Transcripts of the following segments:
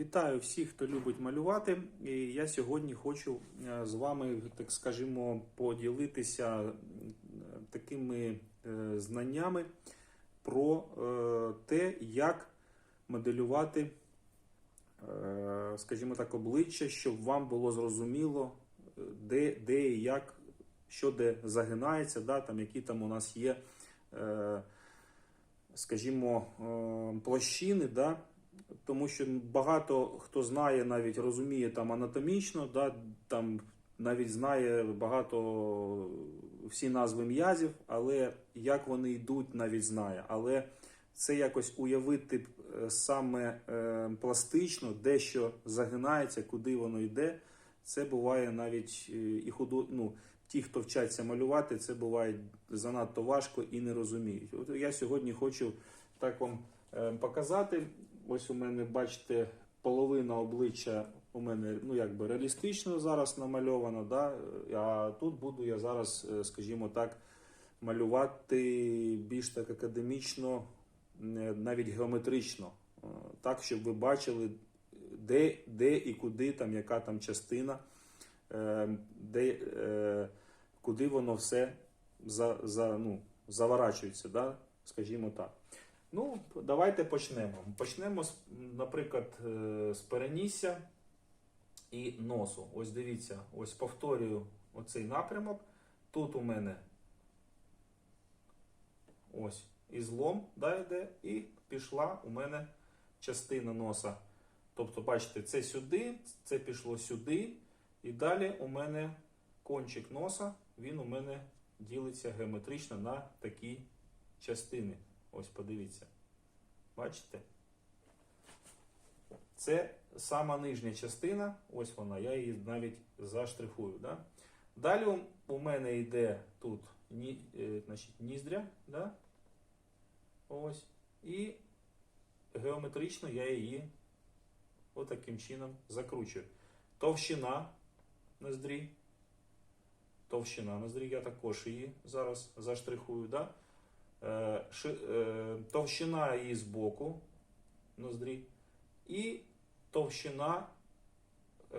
Вітаю всіх, хто любить малювати. І я сьогодні хочу е, з вами, так скажімо, поділитися е, такими е, знаннями про те, як моделювати, скажімо так, обличчя, щоб вам було зрозуміло, де, де і як, що де загинається, да, там, які там у нас є. Скажімо, площини, да, тому що багато хто знає, навіть розуміє там анатомічно, да, там навіть знає багато всі назви м'язів, але як вони йдуть, навіть знає. Але це якось уявити е, саме е, пластично, де що загинається, куди воно йде. Це буває навіть е, і худо, ну, ті, хто вчаться малювати, це буває занадто важко і не розуміють. От я сьогодні хочу так вам е, показати. Ось у мене, бачите, половина обличчя у мене ну якби реалістично зараз намальовано. Да? А тут буду я зараз, е, скажімо так, малювати більш так академічно, е, навіть геометрично, е, так, щоб ви бачили, де, де і куди там, яка там частина, де, куди воно все за, за, ну, заворачується, да? скажімо так. Ну, давайте почнемо. Почнемо, наприклад, е, з перенісся і носу. Ось дивіться, ось повторюю оцей напрямок. Тут у мене ось ізлом да, йде, і пішла у мене частина носа. Тобто, бачите, це сюди, це пішло сюди, і далі у мене кончик носа, він у мене ділиться геометрично на такі частини. Ось подивіться. Бачите? Це сама нижня частина, ось вона, я її навіть заштрихую. Да? Далі у- мене йде тут ні, е, значить, ніздря, да? ось, і геометрично я її отаким чином закручую. Товщина ноздрі. Товщина ноздрі, я також її зараз заштрихую. Да? Е, е, товщина її з боку ноздрі і товщина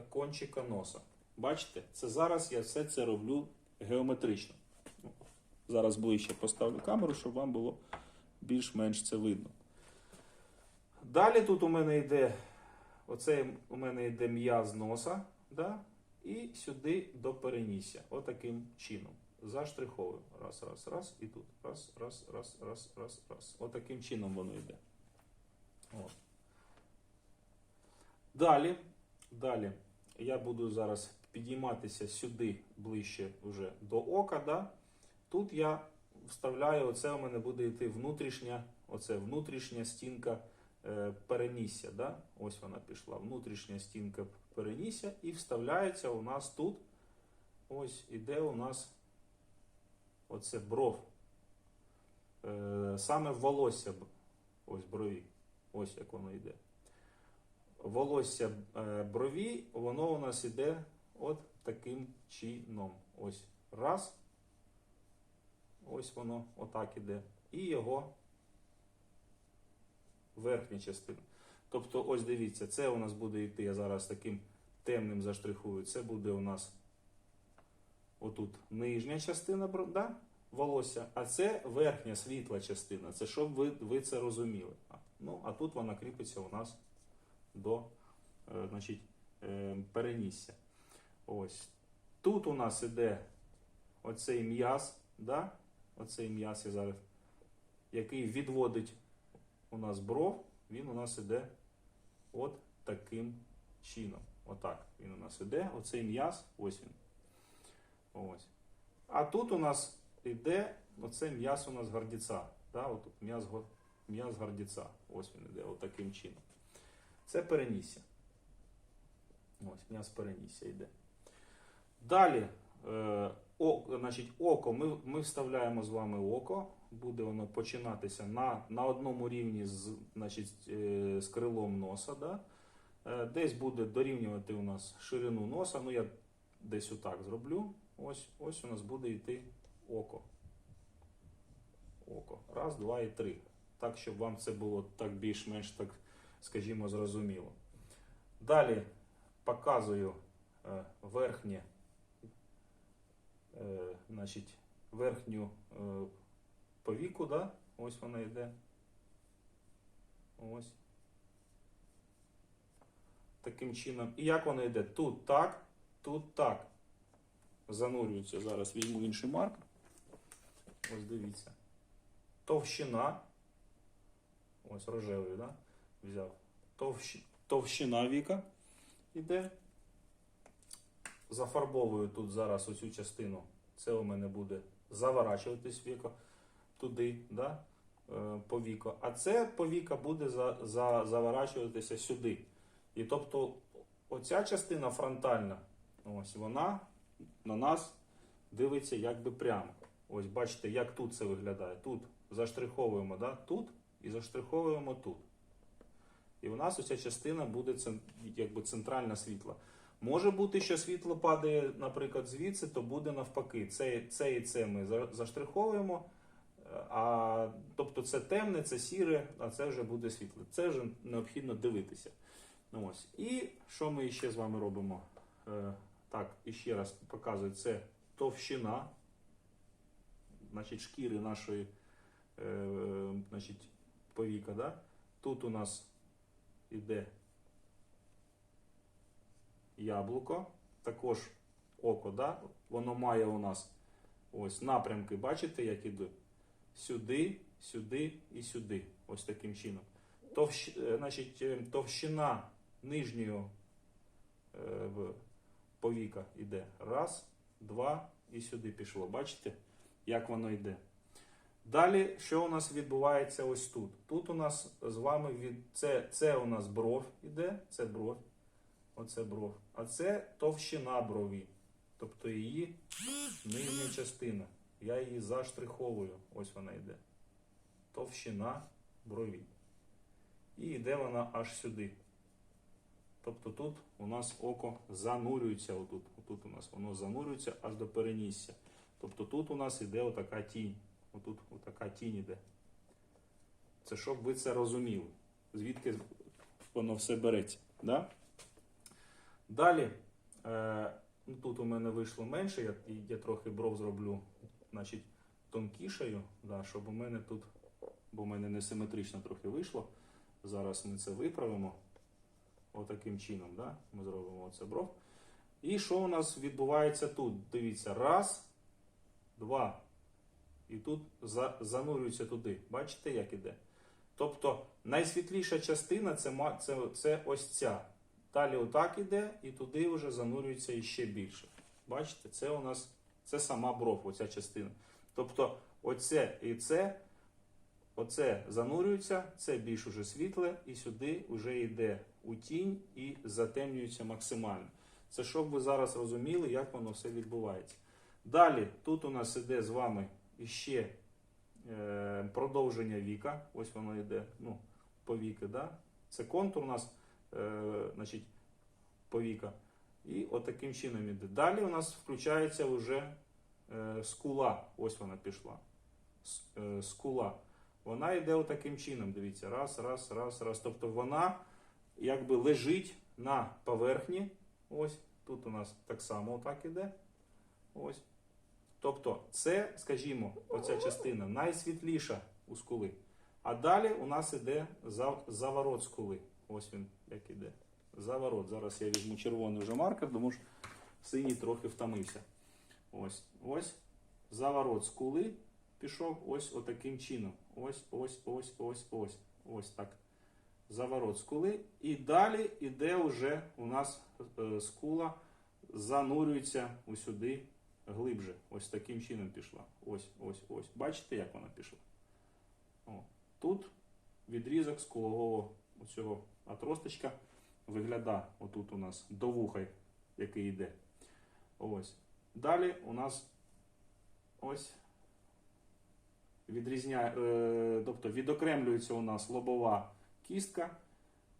кончика носа. Бачите, це зараз я все це роблю геометрично. Зараз ближче поставлю камеру, щоб вам було більш-менш це видно. Далі тут у мене йде оце у мене йде м'яз носа, да? і сюди до перенісся. Отаким чином. Заштриховую. Раз, раз, раз, і тут. Раз, раз, раз, раз, раз, раз. Отаким чином воно йде. От. Далі, далі я буду зараз підійматися сюди ближче вже до ока. Да? Тут я вставляю, оце у мене буде йти внутрішня, оце внутрішня стінка е, перенісся. Да? Ось вона пішла. Внутрішня стінка перенісся і вставляється у нас тут. Ось іде у нас оце бров. Е, саме волосся ось брові. Ось як воно йде. Волосся е, брові, воно у нас іде от таким чином. Ось раз. Ось воно отак іде. І його верхня частина. Тобто, ось дивіться, це у нас буде йти, я зараз таким темним заштрихую. Це буде у нас отут нижня частина да, волосся, а це верхня світла частина. Це щоб ви, ви це розуміли. Ну, а тут вона кріпиться у нас до е, значить, е, перенісся. Ось. Тут у нас іде оцей м'яз, да? оцей м'яз, я зараз, який відводить у нас бров, він у нас іде от таким чином. Отак він у нас іде. Оцей м'яз, ось він. Ось. А тут у нас йде оце м'яз у нас гордіця. Да? Отут м'яз, гордіця. Ось він іде, отаким чином. Це перенісся. Ось, м'яз перенісся йде. Далі, е, о, значить, око. Ми, ми вставляємо з вами око. Буде воно починатися на, на одному рівні з, значить, е, з крилом носа. Да? Е, Десь буде дорівнювати у нас ширину носа. Ну, я десь отак зроблю. Ось, ось у нас буде йти око. Око. Раз, два і три. Так, щоб вам це було так більш-менш, так, скажімо, зрозуміло. Далі показую е, верхнє, е, значить, верхню е, повіку, да? ось вона йде. Ось. Таким чином. І як вона йде? Тут так, тут так. Занурюється. Зараз візьму інший маркер. Ось дивіться. Товщина. Ось рожевий, да? Взяв. Товщ... Товщина віка іде. Зафарбовую тут зараз оцю частину. Це у мене буде заворачуватись віко туди, да? е, по віко. А це повіка буде за, за, заворачуватися сюди. І тобто оця частина фронтальна, ось вона на нас дивиться якби прямо. Ось бачите, як тут це виглядає. Тут заштриховуємо да? тут і заштриховуємо тут. І у нас оця частина буде якби центральна світла. Може бути, що світло падає, наприклад, звідси, то буде навпаки. Це, це і це ми заштриховуємо. е, А, тобто це темне, це сіре, а це вже буде світле. Це вже необхідно дивитися. Ну, ось. І що ми ще з вами робимо? Так, і ще раз показую, це товщина значить, шкіри нашої е, значить, повіка. Да? Тут у нас іде яблуко, також око, да? воно має у нас ось напрямки, бачите, як іде? Сюди, сюди і сюди. Ось таким чином. Товщ, е, значить, е, товщина нижнього е, повіка йде. Раз, два і сюди пішло. Бачите, як воно йде. Далі, що у нас відбувається ось тут? Тут у нас з вами від це, це у нас бров іде, це бров. Оце бров. А це товщина брові. Тобто її нижня частина. Я її заштриховую. Ось вона йде. Товщина брові. І йде вона аж сюди. Тобто тут у нас око занурюється. Отут, отут у нас воно занурюється аж до перенісся. Тобто тут у нас іде отака тінь. Отут отака тінь іде. Це щоб ви це розуміли. Звідки воно все береться. Да? Далі, е, ну, тут у мене вийшло менше, я, я трохи бров зроблю значить, тонкішою, да, щоб у мене тут, бо у мене несиметрично трохи вийшло. Зараз ми це виправимо. Отаким чином, да? ми зробимо оце бров. І що у нас відбувається тут? Дивіться, раз, два. І тут за, занурюється туди. Бачите, як іде? Тобто найсвітліша частина це, це, це ось ця. Далі отак іде, і туди вже занурюється іще більше. Бачите, це у нас це сама бров, оця частина. Тобто, оце і це, оце занурюється, це більш уже світле, і сюди вже йде у тінь і затемнюється максимально. Це щоб ви зараз розуміли, як воно все відбувається. Далі, тут у нас іде з вами іще е, продовження віка. Ось воно йде, ну, повіки, да? Це контур у нас, е, значить, повіка. І от таким чином іде. Далі у нас включається вже е, скула. Ось вона пішла. С- е, скула. Вона йде отаким чином. Дивіться, раз, раз, раз, раз. Тобто вона якби лежить на поверхні. Ось тут у нас так само отак іде. Ось. Тобто, це, скажімо, оця частина найсвітліша у скули. А далі у нас іде заворот скули. Ось він як іде. Заворот. Зараз я візьму червоний вже маркер, тому що синій трохи втомився. Ось, ось. Заворот скули пішов ось отаким чином. Ось, ось, ось, ось, ось. Ось так. Заворот скули. І далі іде вже у нас е, скула занурюється усюди глибже. Ось таким чином пішла. Ось, ось, ось. Бачите, як вона пішла? О. Тут відрізок скулового оцього отросточка виглядає отут у нас до вуха, який йде. Ось. Далі у нас ось відрізняє, е, тобто відокремлюється у нас лобова кістка,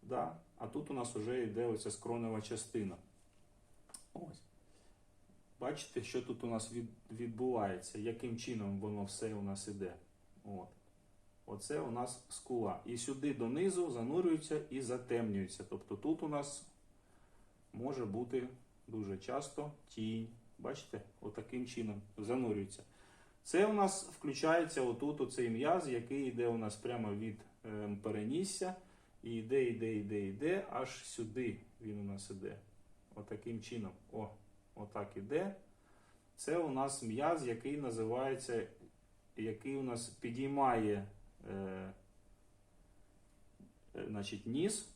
да, а тут у нас вже йде оця скронева частина. Ось. Бачите, що тут у нас від, відбувається, яким чином воно все у нас іде. От. Оце у нас скула. І сюди донизу занурюється і затемнюється. Тобто тут у нас може бути дуже часто тінь. Бачите, отаким чином занурюється. Це у нас включається отут оцей м'яз, який йде у нас прямо від е, перенісся. І йде, йде, йде, йде, аж сюди він у нас іде. Отаким чином. О, отак іде. Це у нас м'яз, який називається, який у нас підіймає е, е, значить, ніс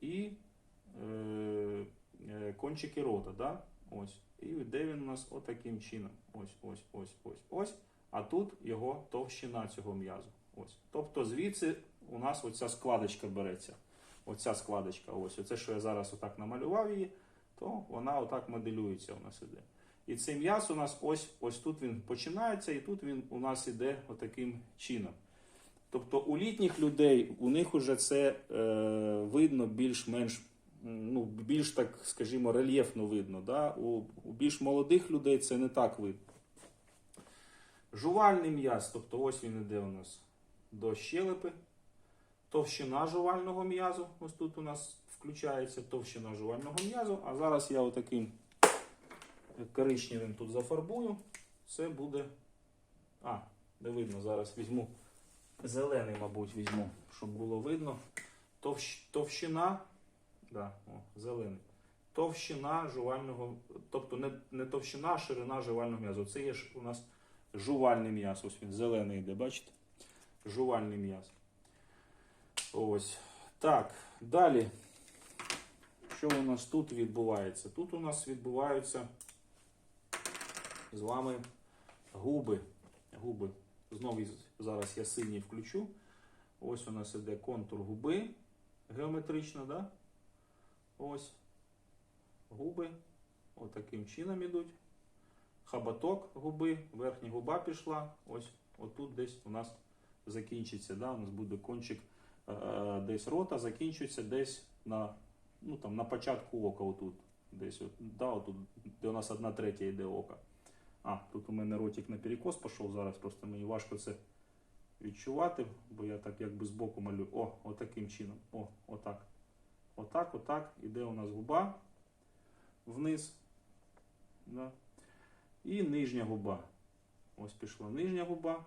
і е, е, кончики рота. Да? Ось. І йде він у нас отаким чином. Ось, ось, ось, ось, ось. А тут його товщина цього м'язу. Ось. Тобто звідси у нас оця складочка береться. Оця складочка, ось. Оце, що я зараз отак намалював її, то вона отак моделюється у нас іде. І цей м'яз у нас ось ось тут він починається, і тут він у нас іде отаким чином. Тобто у літніх людей у них уже це е, видно більш-менш, ну, більш так, скажімо, рельєфно видно. Да? У, у більш молодих людей це не так видно. Жувальний м'яз, тобто ось він іде у нас до щелепи. Товщина жувального м'язу, ось тут у нас включається товщина жувального м'язу. А зараз я отаким коричневим тут зафарбую. Це буде. А, не видно, зараз візьму зелений, мабуть, візьму, щоб було видно. Товщ... Товщина. Да, о, зелений. Товщина жувального, тобто не, не товщина, а ширина жувального м'язу. Це є ж у нас жувальний м'яз. Ось він зелений йде, бачите? Жувальний м'яз. Ось. Так, далі. Що у нас тут відбувається? Тут у нас відбуваються з вами губи. Губи. Знову зараз я синій включу. Ось у нас іде контур губи геометрично, да? Ось. Губи. Отаким чином ідуть. Хабаток губи, верхня губа пішла. Ось отут десь у нас закінчиться. Да? У нас буде кончик е, десь рота, закінчується десь на, ну, там, на початку ока. Отут. Десь от, да, отут, де у нас одна третя йде ока. А, тут у мене ротик на перекос пішов зараз, просто мені важко це відчувати, бо я так якби збоку малюю. О, отаким чином. О, отак. Отак, отак. Іде у нас губа вниз. Да. І нижня губа. Ось пішла нижня губа.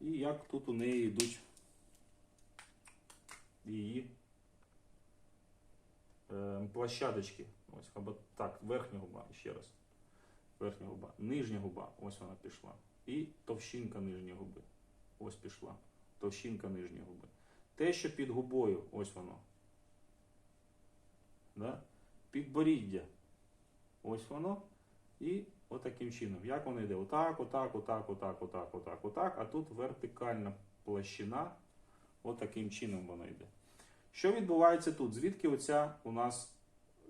І як тут у неї йдуть її е, площадочки. Ось або так, верхня губа, ще раз. Верхня губа. Нижня губа, ось вона пішла. І товщинка нижньої губи. Ось пішла. Товщинка нижньої губи. Те, що під губою, ось воно. Да? Підборіддя. Ось воно. І отаким чином. Як воно йде? Отак, отак, отак, отак, отак, отак, отак. А тут вертикальна площина. Отаким чином воно йде. Що відбувається тут? Звідки оця у нас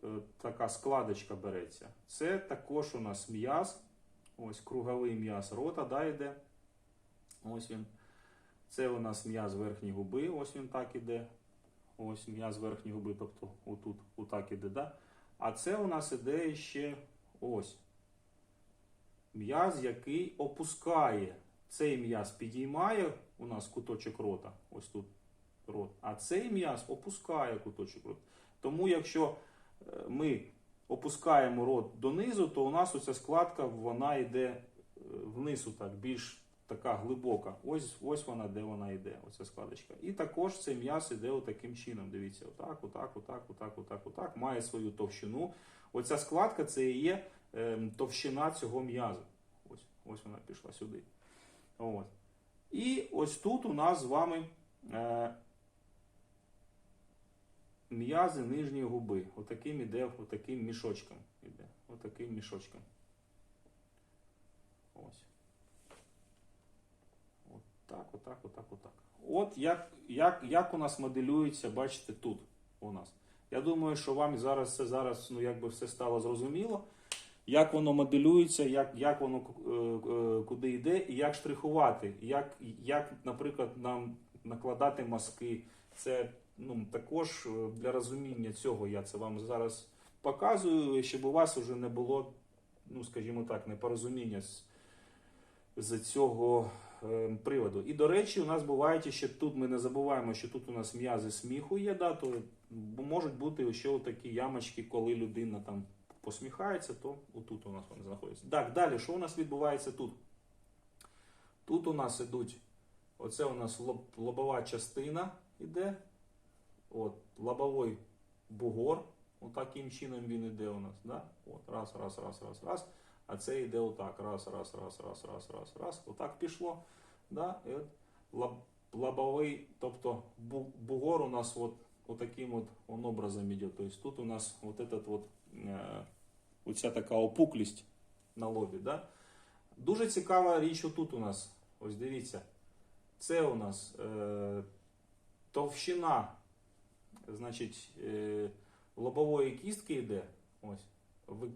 е, така складочка береться? Це також у нас м'яз. Ось круговий м'яз рота, да, йде. Ось він. Це у нас м'яз верхньої губи, ось він так іде. Ось м'яз верхньої губи, тобто отут, отак іде, да? А це у нас іде ще ось. М'яз, який опускає. Цей м'яз підіймає у нас куточок рота, ось тут рот, а цей м'яз опускає куточок рота. Тому якщо е, ми опускаємо рот донизу, то у нас оця складка вона йде е, вниз, так, більш така глибока. Ось ось вона, де вона йде, оця складочка. І також цей м'яз іде отаким чином. Дивіться, отак, отак, отак, отак, отак, отак. Має свою товщину. Оця складка це і є е, товщина цього м'язу. Ось, ось вона пішла сюди. От. І ось тут у нас з вами е, м'язи нижньої губи. Отаким іде, отаким мішочком. Іде. Отаким мішочком. Ось. Отак, отак, отак, отак. От як, як, як у нас моделюється, бачите, тут у нас. Я думаю, що вам зараз це зараз ну, якби все стало зрозуміло. Як воно моделюється, як, як воно е, е, куди йде, і як штрихувати, як, як, наприклад, нам накладати маски. Це ну, також е, для розуміння цього я це вам зараз показую, щоб у вас вже не було, ну скажімо так, непорозуміння з, з цього приводу. І до речі, у нас бувають ще тут. Ми не забуваємо, що тут у нас м'язи сміху є, да, то можуть бути ще такі ямочки, коли людина там посміхається, то отут у нас вони знаходяться. Так, далі, що у нас відбувається тут? Тут у нас ідуть, оце у нас лоб, лобова частина іде. От, лобовий бугор. Отаким чином він іде у нас. Да? От, раз, раз, раз, раз, раз. А це йде отак. Раз, раз, раз, раз, раз, раз, раз. Отак пішло. Да? От лоб, лобовий, тобто бугор у нас от, отаким от он образом іде. Тобто тут у нас от этот от, е, оця така опуклість на лобі. Да? Дуже цікава річ отут у нас. Ось дивіться. Це у нас е, товщина, значить, е, лобової кістки йде. Ось. Ви,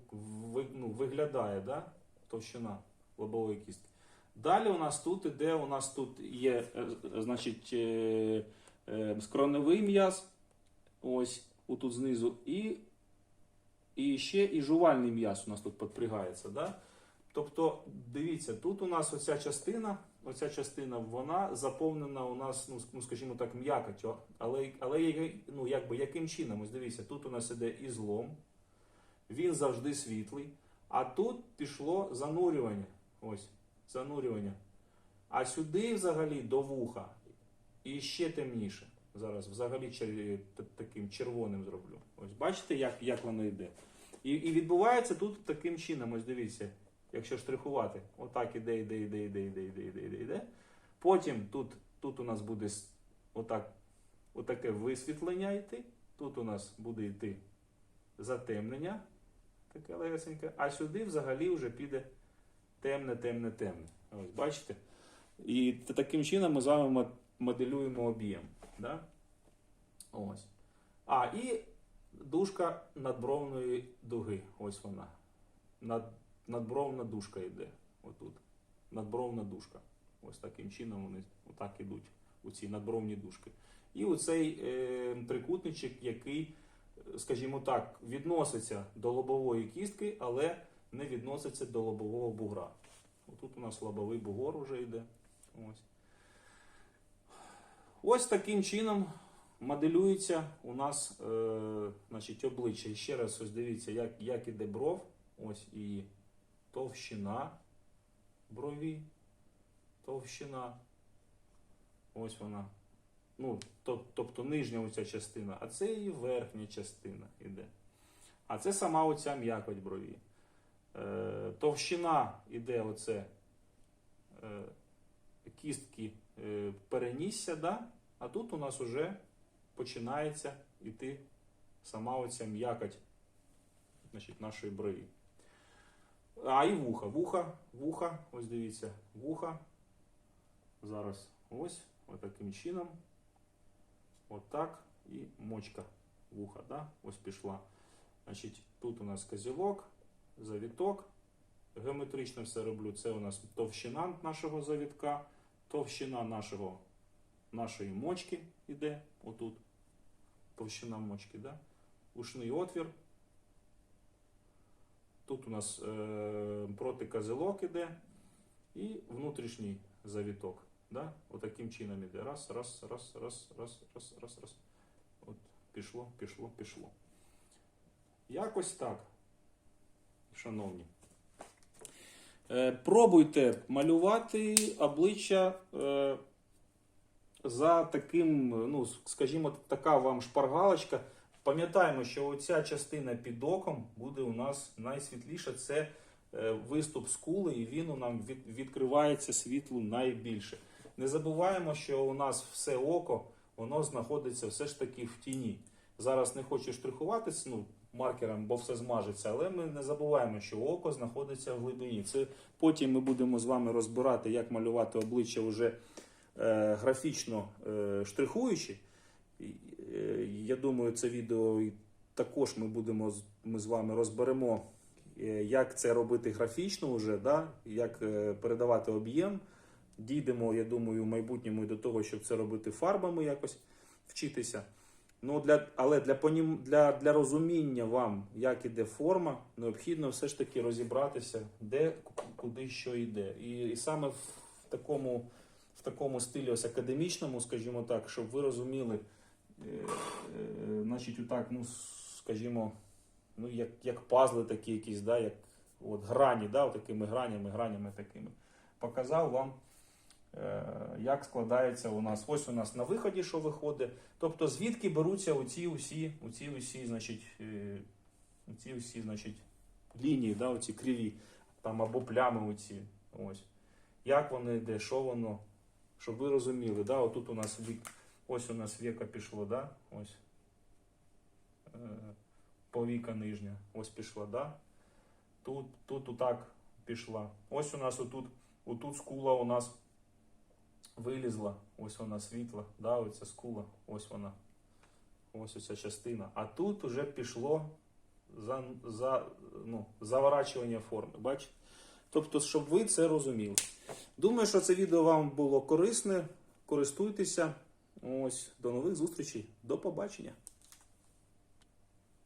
ви, ну, виглядає, да? товщина лобової кістки. Далі у нас тут іде, у нас тут є, е, значить, е, е, скроневий м'яз, ось, отут знизу, і, і ще і жувальний м'яз у нас тут підпрягається. Да? Тобто, дивіться, тут у нас оця частина, оця частина, вона заповнена у нас, ну, ну скажімо так, м'якотю. Але, але ну, якби, яким чином? Ось дивіться, тут у нас іде і злом, він завжди світлий, а тут пішло занурювання. Ось, занурювання. А сюди взагалі до вуха і ще темніше. Зараз взагалі чер- таким червоним зроблю. Ось бачите, як, як воно йде. І, і відбувається тут таким чином, ось дивіться, якщо штрихувати, отак іде, іде, іде, іде, іде, іде, іде, іде, іде. Потім тут, тут у нас буде отак, отаке висвітлення йти. Тут у нас буде йти затемнення, таке легесеньке, а сюди взагалі вже піде темне, темне, темне. Ось бачите? І таким чином ми з вами моделюємо об'єм. Да? Ось. А, і дужка надбровної дуги. Ось вона. Над, надбровна дужка йде. Отут. Надбровна дужка. Ось таким чином вони отак ідуть у ці надбровні дужки. І оцей е, трикутничок, який, скажімо так, відноситься до лобової кістки, але не відноситься до лобового бугра. Отут у нас лобовий бугор вже йде. Ось. Ось таким чином моделюється у нас е, значить, обличчя. І ще раз ось дивіться, як, як іде бров. Ось і товщина брові. Товщина. Ось вона. Ну, тобто нижня оця частина, а це і верхня частина іде. А це сама оця м'якоть брові. Е, товщина іде оце е, кістки е, перенісся, да? а тут у нас вже починається йти сама оця м'якоть значить, нашої брові. А і вуха. Вуха, вуха, ось дивіться, вуха. Зараз ось, отаким чином. Отак. І мочка вуха, да? ось пішла. Значить, тут у нас козілок, завіток. Геометрично все роблю. Це у нас товщина нашого завітка, товщина нашого, нашої мочки іде отут. Товщина мочки, да? ушний отвір. Тут у нас е, протикозелок іде і внутрішній завіток. Да? Отаким чином іде. Раз, раз, раз, раз, раз, раз, раз, раз. От пішло, пішло, пішло. Якось так, шановні. Е, пробуйте малювати обличчя е, за таким, ну, скажімо, така вам шпаргалочка. Пам'ятаємо, що оця частина під оком буде у нас найсвітліша. Це е, виступ скули, і він у нам від, відкривається світлу найбільше. Не забуваємо, що у нас все око воно знаходиться все ж таки в тіні. Зараз не хочу штрихувати ну, маркером, бо все змажеться, але ми не забуваємо, що око знаходиться в глибині. Це потім ми будемо з вами розбирати, як малювати обличчя вже е, графічно е, штрихуючи. Е, Я думаю, це відео також ми будемо ми з вами розберемо, е, як це робити графічно вже, да? як е, передавати об'єм. Дійдемо, я думаю, в майбутньому і до того, щоб це робити фарбами якось вчитися. Ну, для, але для, понім, для, для розуміння вам, як іде форма, необхідно все ж таки розібратися, де куди що йде. І, і саме в, такому, в такому стилі ось академічному, скажімо так, щоб ви розуміли, е, е, значить, отак, ну, скажімо, ну, як, як пазли такі якісь, да, як от грані, да, такими гранями, гранями такими. Показав вам, як складається у нас. Ось у нас на виході, що виходить. Тобто, звідки беруться оці усі, оці усі, значить, е, оці усі, значить, лінії, да, оці криві, там або плями оці. Ось. Як воно йде, що воно, щоб ви розуміли, да, отут у нас вік, ось у нас віка пішло, да, ось. Е, повіка нижня, ось пішла, да? Тут, тут отак пішла. Ось у нас отут, отут скула у нас вилізла, ось вона світла, да, оця скула, ось вона. Ось оця частина. А тут вже пішло за, за, ну, заворачування форми. Бачите? Тобто, щоб ви це розуміли. Думаю, що це відео вам було корисне. Користуйтеся. Ось, до нових зустрічей. До побачення.